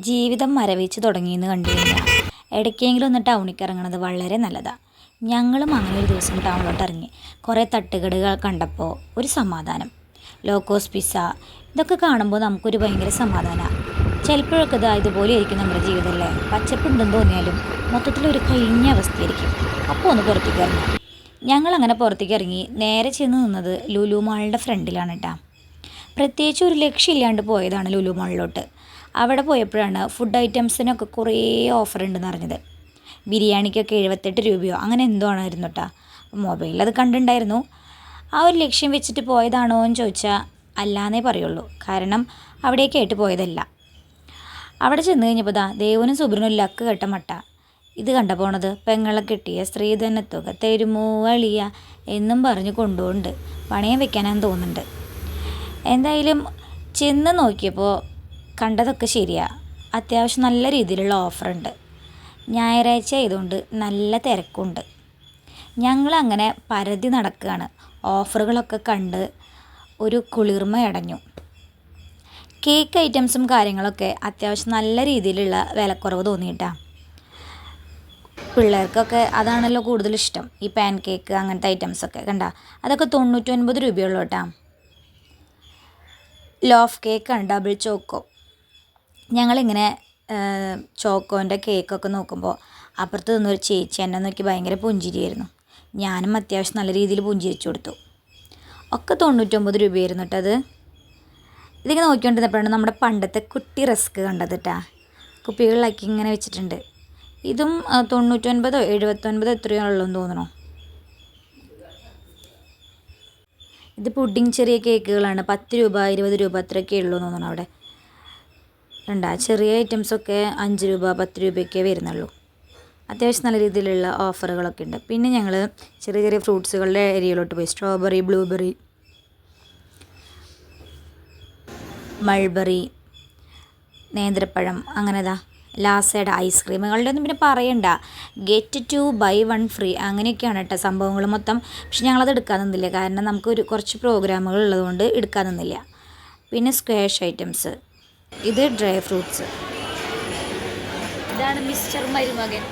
ജീവിതം മരവിച്ച് തുടങ്ങിയെന്ന് കണ്ടിരുന്നില്ല. ഇടയ്ക്കെങ്കിലും ഒന്ന് ടൗണിൽ ഇറങ്ങണത് വളരെ നല്ലതാണ് ഞങ്ങളും അങ്ങനെ ഒരു ദിവസം ടൗണിലോട്ട് ഇറങ്ങി. കുറേ തട്ടുകടകൾ കണ്ടപ്പോൾ ഒരു സമാധാനം. ലോക്കോസ് പിസ്സ ഇതൊക്കെ കാണുമ്പോൾ നമുക്കൊരു ഭയങ്കര സമാധാനമാണ് ചിലപ്പോഴൊക്കെ ഇതാ ഇതുപോലെ ആയിരിക്കും നമ്മുടെ ജീവിതമല്ലേ പച്ചപ്പുണ്ടെന്ന് തോന്നിയാലും മൊത്തത്തിലൊരു കഴിഞ്ഞ അവസ്ഥയായിരിക്കും. അപ്പോൾ ഒന്ന് പുറത്തേക്ക് ഇറങ്ങി. ഞങ്ങളങ്ങനെ പുറത്തേക്ക് ഇറങ്ങി നേരെ ചെന്ന് നിന്നത് ലുലു മാളിന്റെ ഫ്രണ്ടിലാണ് കേട്ടോ പ്രത്യേകിച്ച് ഒരു ലക്ഷ്യമില്ലാണ്ട് പോയതാണ് ലുലു മോളിലോട്ട്. അവിടെ പോയപ്പോഴാണ് ഫുഡ് ഐറ്റംസിനൊക്കെ കുറേ ഓഫർ ഉണ്ടെന്ന് അറിഞ്ഞത്. ബിരിയാണിക്കൊക്കെ എഴുപത്തെട്ട് രൂപയോ അങ്ങനെ എന്തോ ആണായിരുന്നു കേട്ടോ മൊബൈലിൽ അത് കണ്ടിട്ടുണ്ടായിരുന്നു. ആ ഒരു ലക്ഷ്യം വെച്ചിട്ട് പോയതാണോ എന്ന് ചോദിച്ചാൽ അല്ലാന്നേ പറയുള്ളൂ. കാരണം അവിടേക്കായിട്ട് പോയതല്ല. അവിടെ ചെന്ന് കഴിഞ്ഞപ്പോൾ ദാ ദേവനും സുബ്രനും ലക്ക് കെട്ട മട്ട. ഇത് കണ്ട പോണത് പെങ്ങളെ കിട്ടിയ സ്ത്രീധനത്തുക തെരുമോ അളിയ എന്നും പറഞ്ഞ് കൊണ്ടുപോകുന്നുണ്ട് പണയം വെക്കാനാന്ന് തോന്നുന്നുണ്ട്. എന്തായാലും ചെന്ന് നോക്കിയപ്പോൾ കണ്ടതൊക്കെ ശരിയാ. അത്യാവശ്യം നല്ല രീതിയിലുള്ള ഓഫറുണ്ട്. ഞായറാഴ്ച ആയതുകൊണ്ട് നല്ല തിരക്കുണ്ട്. ഞങ്ങളങ്ങനെ പരതി നടക്കുകയാണ്. ഓഫറുകളൊക്കെ കണ്ട് ഒരു കുളിർമ അടഞ്ഞു. കേക്ക് ഐറ്റംസും കാര്യങ്ങളൊക്കെ അത്യാവശ്യം നല്ല രീതിയിലുള്ള വിലക്കുറവ് തോന്നിയിട്ടാ. പിള്ളേർക്കൊക്കെ അതാണല്ലോ കൂടുതൽ ഇഷ്ടം ഈ പാൻ കേക്ക് അങ്ങനത്തെ ഐറ്റംസൊക്കെ കണ്ട. അതൊക്കെ തൊണ്ണൂറ്റൊൻപത് രൂപയുള്ളൂ കേട്ടോ. ലോഫ് കേക്കാണ് ഡബിൾ ചോക്കോ ഞങ്ങളിങ്ങനെ ചോക്കോന്റെ കേക്കൊക്കെ നോക്കുമ്പോൾ അപ്പുറത്ത് നിന്നൊരു ചേച്ചി എന്നെ നോക്കി ഭയങ്കര പുഞ്ചിരിയായിരുന്നു. ഞാനും അത്യാവശ്യം നല്ല രീതിയിൽ പുഞ്ചിരിച്ചു കൊടുത്തു. ഒക്കെ തൊണ്ണൂറ്റൊമ്പത് രൂപയായിരുന്നു കേട്ടോ അത്. ഇതിങ്ങനെ നോക്കിക്കൊണ്ടിരുന്നപ്പോഴാണ് നമ്മുടെ പണ്ടത്തെ കുട്ടി റിസ്ക് കണ്ടത് കേട്ടാ കുപ്പികളിലാക്കി ഇങ്ങനെ വെച്ചിട്ടുണ്ട്. ഇതും തൊണ്ണൂറ്റൊൻപതോ എഴുപത്തൊൻപതോ എത്രയോ ഉള്ളതെന്ന് തോന്നണോ ഇത് പുഡിങ് ചെറിയ കേക്കുകളാണ്. പത്ത് രൂപ ഇരുപത് രൂപ അത്രയൊക്കെ ഉള്ളൂ എന്ന് അവിടെ. ഉണ്ട് ചെറിയ ഐറ്റംസൊക്കെ അഞ്ച് രൂപ പത്ത് രൂപയൊക്കെ വരുന്നുള്ളൂ. അത്യാവശ്യം നല്ല രീതിയിലുള്ള ഓഫറുകളൊക്കെ ഉണ്ട്. പിന്നെ ഞങ്ങൾ ചെറിയ ചെറിയ ഫ്രൂട്ട്സുകളുടെ ഏരിയയിലോട്ട് പോയി. സ്ട്രോബെറി ബ്ലൂബെറി മൾബറി നേന്ത്രപ്പഴം അങ്ങനെതാ. ലാസയുടെ ഐസ്ക്രീമുകളുടെ ഒന്നും പിന്നെ പറയണ്ട. Get two buy one free അങ്ങനെയൊക്കെയാണ് കേട്ടോ സംഭവങ്ങൾ മൊത്തം. പക്ഷെ ഞങ്ങളത് എടുക്കാൻ നിന്നില്ല. കാരണം നമുക്കൊരു കുറച്ച് പ്രോഗ്രാമുകൾ ഉള്ളതുകൊണ്ട് എടുക്കാൻ നിന്നില്ല. പിന്നെ സ്ക്വാഷ് ഐറ്റംസ് ഇത് ഡ്രൈ ഫ്രൂട്ട്സ് ഇതാണ് മിസ്റ്റർ മരുമകൻ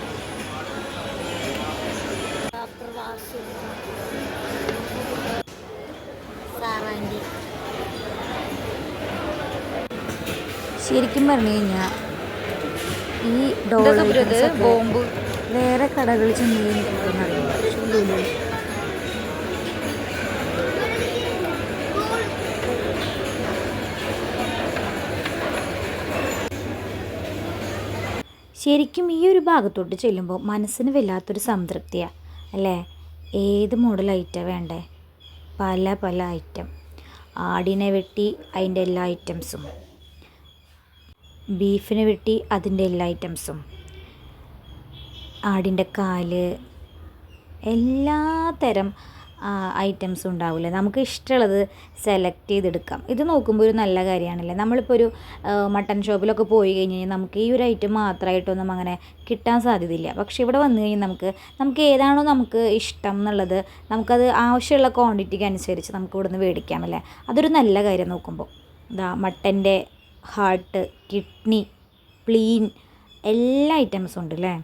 ശരിക്കും പറഞ്ഞു കഴിഞ്ഞാൽ ഈ ഡോൾ ബോംബ്. വേറെ കടകളിൽ ചെന്ന് ശരിക്കും ഈ ഒരു ഭാഗത്തോട്ട് ചെല്ലുമ്പോൾ മനസ്സിന് വല്ലാത്തൊരു സംതൃപ്തിയാണ് അല്ലേ? ഏത് മോഡൽ ഐറ്റം വേണ്ടേ? പല പല ഐറ്റം ആടിനെ വെട്ടി അതിന്റെ എല്ലാ ഐറ്റംസും ബീഫിനെ വെട്ടി അതിന്റെ എല്ലാ ഐറ്റംസും. ആടിന്റെ കാൽ എല്ലാ തരം ഐറ്റംസും ഉണ്ടാവില്ലേ? നമുക്ക് ഇഷ്ടമുള്ളത് സെലക്ട് ചെയ്തെടുക്കാം. ഇത് നോക്കുമ്പോൾ ഒരു നല്ല കാര്യമാണല്ലേ? നമ്മളിപ്പോൾ ഒരു മട്ടൺ ഷോപ്പിലൊക്കെ പോയി കഴിഞ്ഞ് കഴിഞ്ഞാൽ നമുക്ക് ഈ ഒരു ഐറ്റം മാത്രമായിട്ടൊന്നും അങ്ങനെ കിട്ടാൻ സാധ്യതയില്ല. പക്ഷെ ഇവിടെ വന്നു കഴിഞ്ഞാൽ നമുക്ക് നമുക്ക് ഏതാണോ നമുക്ക് ഇഷ്ടം എന്നുള്ളത് നമുക്കത് ആവശ്യമുള്ള ക്വാണ്ടിറ്റിക്ക് അനുസരിച്ച് നമുക്ക് ഇവിടുന്ന് മേടിക്കാം അല്ലേ? അതൊരു നല്ല കാര്യം നോക്കുമ്പോൾ. ഇതാ മട്ടന്റെ ഹാർട്ട് കിഡ്നി പ്ലീൻ എല്ലാ ഐറ്റംസും ഉണ്ട് അല്ലേ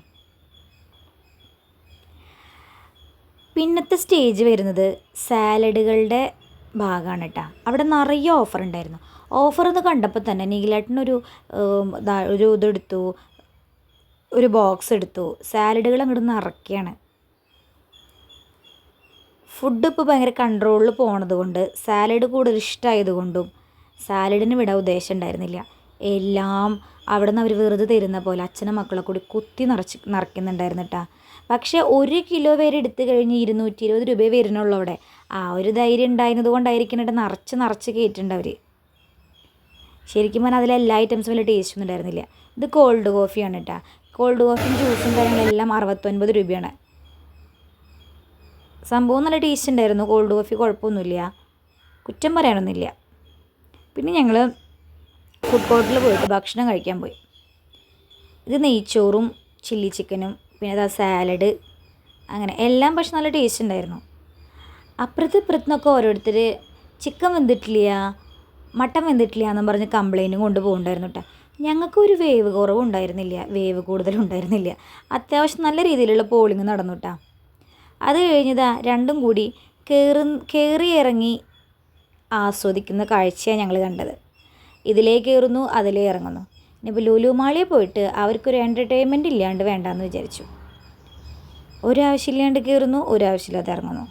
പിന്നത്തെ സ്റ്റേജ് വരുന്നത് സാലഡുകളുടെ ഭാഗമാണ് കേട്ടോ അവിടെ നിറയെ ഓഫർ ഉണ്ടായിരുന്നു. ഓഫർ എന്ന് കണ്ടപ്പോൾ തന്നെ നീലാട്ടിനൊരു ഒരു ഇതെടുത്തു. ഒരു ബോക്സ് എടുത്തു. സാലഡുകൾ അങ്ങോട്ട് നിറയ്ക്കുകയാണ്. ഫുഡ് ഇപ്പോൾ ഭയങ്കര കൺട്രോളിൽ പോണത് കൊണ്ട് സാലഡ് കൂടുതൽ ഇഷ്ടമായത് കൊണ്ടും സാലഡിന് വിടാൻ ഉദ്ദേശം ഉണ്ടായിരുന്നില്ല. എല്ലാം അവിടെ നിന്ന് അവർ വെറുതെ തരുന്ന പോലെ അച്ഛനും മക്കളെ കൂടി കുത്തി നിറച്ച് നിറയ്ക്കുന്നുണ്ടായിരുന്നു കേട്ടോ പക്ഷേ ഒരു കിലോ പേര് എടുത്തു കഴിഞ്ഞ് ഇരുന്നൂറ്റി ഇരുപത് രൂപയെ വരുന്നുള്ളൂ അവിടെ. ആ ഒരു ധൈര്യം ഉണ്ടായിരുന്നത് കൊണ്ടായിരിക്കും കേട്ടോ നിറച്ച് നിറച്ച് കയറ്റുണ്ട് അവർ ശരിക്കും പറഞ്ഞാൽ അതിൽ എല്ലാ ഐറ്റംസും വലിയ ടേസ്റ്റ് ഒന്നും ഉണ്ടായിരുന്നില്ല. ഇത് കോൾഡ് കോഫിയാണ് കേട്ടോ കോൾഡ് കോഫിയും ജ്യൂസും കാര്യങ്ങളെല്ലാം അറുപത്തൊൻപത് രൂപയാണ്. സംഭവം നല്ല ടേസ്റ്റ് ഉണ്ടായിരുന്നു. കോൾഡ് കോഫി കുഴപ്പമൊന്നുമില്ല. കുറ്റം പറയാനൊന്നുമില്ല. പിന്നെ ഞങ്ങൾ ഫുഡ് കോർട്ടിൽ പോയിട്ട് ഭക്ഷണം കഴിക്കാൻ പോയി. ഇത് നെയ്ച്ചോറും ചില്ലി ചിക്കനും പിന്നെ അതാ സാലഡ് അങ്ങനെ എല്ലാം പക്ഷെ നല്ല ടേസ്റ്റ് ഉണ്ടായിരുന്നു. അപ്പുറത്ത് ഇപ്പുറത്തുനിന്നൊക്കെ ഓരോരുത്തർ ചിക്കൻ വെന്തിട്ടില്ല മട്ടൻ വെന്തിട്ടില്ല എന്നും പറഞ്ഞ് കംപ്ലൈന്റും കൊണ്ട് പോകുന്നുണ്ടായിരുന്നു കേട്ടോ ഞങ്ങൾക്കൊരു വേവ് കുറവുണ്ടായിരുന്നില്ല വേവ് കൂടുതലുണ്ടായിരുന്നില്ല അത്യാവശ്യം നല്ല രീതിയിലുള്ള പോളിങ് നടന്നു കേട്ടോ അത് കഴിഞ്ഞതാ രണ്ടും കൂടി കയറി കയറി ഇറങ്ങി ആസ്വദിക്കുന്ന കാഴ്ചയാണ് ഞങ്ങൾ കണ്ടത്. ഇതിലേ കയറുന്നു അതിലേ ഇറങ്ങുന്നു. ഇനിയിപ്പോൾ ലുലു മാളിൽ പോയിട്ട് അവർക്കൊരു എന്റർടൈൻമെന്റ് ഇല്ലാണ്ട് വേണ്ടാന്ന് വിചാരിച്ചു. ഒരാവശ്യമില്ലാണ്ട് കയറുന്നു ഒരാവശ്യമില്ലാതെ ഇറങ്ങുന്നു.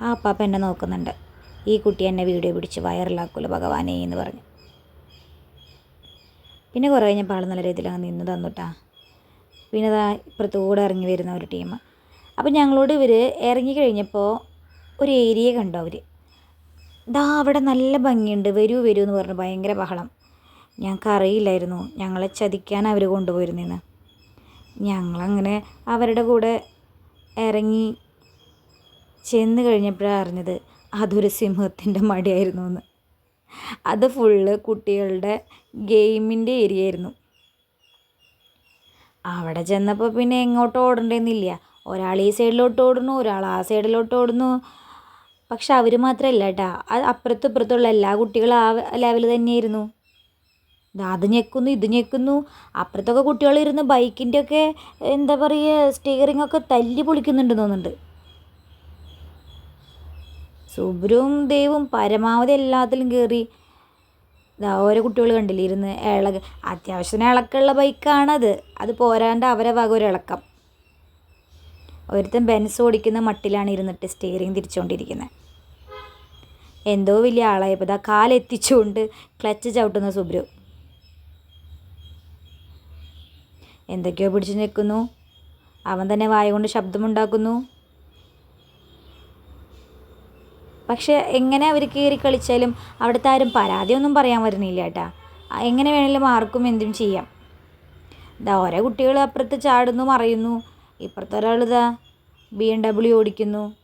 ആ അപ്പാപ്പ എന്നെ നോക്കുന്നുണ്ട്. ഈ കുട്ടി എന്നെ വീഡിയോ പിടിച്ച് വൈറലാക്കുമല്ലോ ഭഗവാനേ എന്ന് പറഞ്ഞു. പിന്നെ കുറേ കഴിഞ്ഞപ്പോൾ ആൾ നല്ല രീതിയിൽ അങ്ങ് നിന്ന് തന്നുട്ടാ. പിന്നെ അതാ ഇപ്പുറത്തൂടെ ഇറങ്ങി വരുന്ന ഒരു ടീം അപ്പോൾ ഞങ്ങളോട് ഇവർ ഇറങ്ങി കഴിഞ്ഞപ്പോൾ ഒരു ഏരിയ കണ്ടു അവർ ദാ അവിടെ നല്ല ഭംഗിയുണ്ട്. വരൂ വരൂ എന്ന് പറഞ്ഞു. ഭയങ്കര ബഹളം. ഞങ്ങൾക്ക് അറിയില്ലായിരുന്നു ഞങ്ങളെ ചതിക്കാൻ അവർ കൊണ്ടുപോയിരുന്നെന്ന്. ഞങ്ങളങ്ങനെ അവരുടെ കൂടെ ഇറങ്ങി ചെന്ന് കഴിഞ്ഞപ്പോഴാണ് അറിഞ്ഞത് അതൊരു സിംഹത്തിന്റെ മടിയായിരുന്നു എന്ന് അത് ഫുള്ള് കുട്ടികളുടെ ഗെയിമിന്റെ ഏരിയ ആയിരുന്നു അവിടെ ചെന്നപ്പോൾ പിന്നെ എങ്ങോട്ട് ഓടണ്ടെന്നില്ല ഒരാൾ ഈ സൈഡിലോട്ട് ഓടുന്നു ഒരാൾ ആ സൈഡിലോട്ട് ഓടുന്നു. പക്ഷെ അവർ മാത്രമല്ല കേട്ടാ അത് അപ്പുറത്തും ഇപ്പുറത്തുള്ള എല്ലാ കുട്ടികളും ആ ലെവൽ തന്നെയായിരുന്നു. അത് ഞെക്കുന്നു ഇത് ഞെക്കുന്നു. അപ്പുറത്തൊക്കെ കുട്ടികൾ ഇരുന്ന് ബൈക്കിന്റെ ഒക്കെ എന്താ പറയുക സ്റ്റിയറിംഗ് ഒക്കെ തല്ലി പൊളിക്കുന്നുണ്ട് തോന്നുന്നുണ്ട്. സുബ്രും ദേവും പരമാവധി എല്ലാത്തിലും കയറി ദാ ഓരോ കുട്ടികൾ കണ്ടില്ലേ ഇരുന്ന് ഇളക അത്യാവശ്യത്തിന് ഇളക്കമുള്ള ബൈക്കാണത് അത് പോരാണ്ട് അവരെ വക ഒരു ഇളക്കം. ഒരുത്തൻ ബെൻസ് ഓടിക്കുന്ന മട്ടിലാണ് ഇരുന്നിട്ട് സ്റ്റിയറിംഗ് തിരിച്ചുകൊണ്ടിരിക്കുന്നത് എന്തോ വലിയ ആളായപ്പോൾ ഇതാ കാലെത്തിച്ചുകൊണ്ട് ക്ലച്ച് ചവിട്ടുന്ന സുബ്രു. എന്തൊക്കെയോ പിടിച്ചു നിൽക്കുന്നു. അവൻ തന്നെ വായ കൊണ്ട് ശബ്ദമുണ്ടാക്കുന്നു. പക്ഷെ എങ്ങനെ അവർ കയറി കളിച്ചാലും അവിടുത്തെ ആരും പരാതിയൊന്നും പറയാൻ വരുന്നില്ല കേട്ടാ. എങ്ങനെ വേണമെങ്കിലും ആർക്കും എന്തും ചെയ്യാം. ഇതാ ഓരോ കുട്ടികൾ അപ്പുറത്ത് ചാടുന്നു മറയുന്നു. ഇപ്പുറത്തെ ബി എം ഡബ്ല്യു ഓടിക്കുന്നു.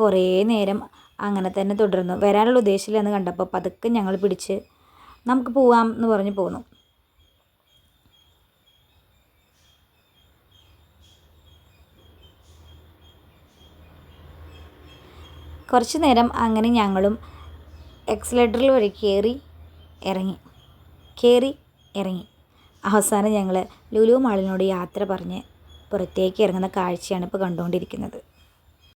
കുറേ നേരം അങ്ങനെ തന്നെ തുടർന്നു. വരാനുള്ള ഉദ്ദേശമില്ലെന്ന് കണ്ടപ്പോൾ പതുക്കെ ഞങ്ങൾ പിടിച്ച് നമുക്ക് പോവാം എന്ന് പറഞ്ഞ് പോന്നു. കുറച്ച് നേരം അങ്ങനെ ഞങ്ങളും എക്സലേറ്ററിൽ വഴി കയറി ഇറങ്ങി. കയറി ഇറങ്ങി. അവസാനം ഞങ്ങൾ ലുലു മാളിനോട് യാത്ര പറഞ്ഞ് പുറത്തേക്ക് ഇറങ്ങുന്ന കാഴ്ചയാണ് ഇപ്പോൾ കണ്ടുകൊണ്ടിരിക്കുന്നത്.